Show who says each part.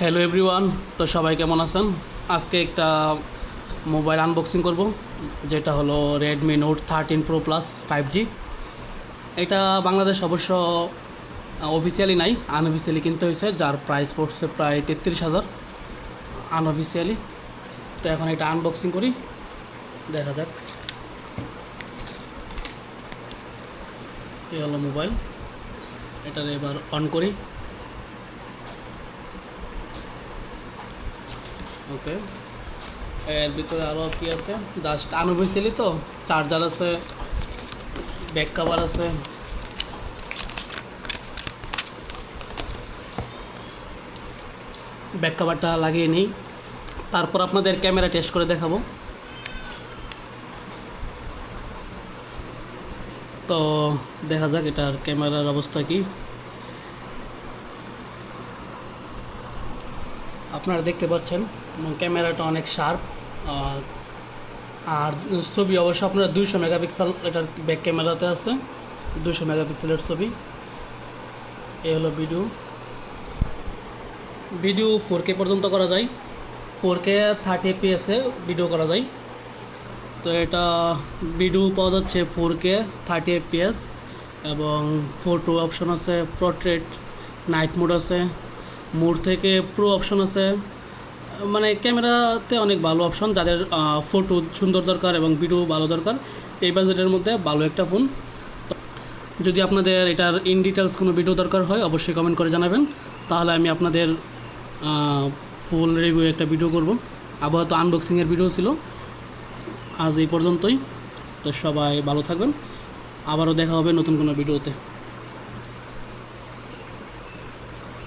Speaker 1: Hello everyone তো সবাই কেমন আছেন? আজকে একটা মোবাইল আনবক্সিং করব, যেটা হলো Redmi note thirteen pro plus five G এটা বাংলাদেশ অবশ্য অফিসিয়ালি নাই আনঅফিসিয়ালি কিনতে হয়েছে, যার প্রাইস পড়ছে প্রায় তেত্রিশ হাজার আনঅফিসিয়ালি তো এখন এটা আনবক্সিং করি, দেখা যাক। এই হলো মোবাইল এটার এবার অন করি। ওকে। এর ভিতরে আরও কি আছে? জাস্ট আনঅফিসিয়ালি তো চার্জার আছে ব্যাক কাভার আছে। ব্যাক কাভারটা লাগিয়ে নিই। তারপর আপনাদের ক্যামেরা টেস্ট করে দেখাবো। তো দেখা যাক এটার ক্যামেরার অবস্থা কি। আপনারা দেখতে পাচ্ছেন ক্যামেরাটা অনেক শার্প আর ছবি অবশ্য আপনার দুইশো মেগাপিক্সেল, এটার ব্যাক ক্যামেরাতে আছে দুশো মেগাপিক্সেলের ছবি। এ হলো ভিডিও ভিডিও ফোর কে পর্যন্ত করা যায়। ফোর কে থার্টি এপিএসে ভিডিও করা যায়। তো এটা ভিডিও পাওয়া যাচ্ছে ফোর কে থার্টি এপিএস এবং ফোটো অপশন আছে পোর্ট্রেট নাইট মোড আছে। মোড থেকে প্রো অপশন আছে। মানে ক্যামেরাতে অনেক ভালো অপশন যাদের ফটো সুন্দর দরকার এবং ভিডিও ভালো দরকার, এই বাজেটের মধ্যে ভালো একটা ফোন যদি আপনাদের এটার ইন ডিটেলস কোনো ভিডিও দরকার হয়, অবশ্যই কমেন্ট করে জানাবেন। তাহলে আমি আপনাদের ফুল রিভিউ একটা ভিডিও করব। আবহাওয়া তো আনবক্সিংয়ের ভিডিও ছিল। আজ এই পর্যন্তই। তো সবাই ভালো থাকবেন। আবারও দেখা হবে নতুন কোনো ভিডিওতে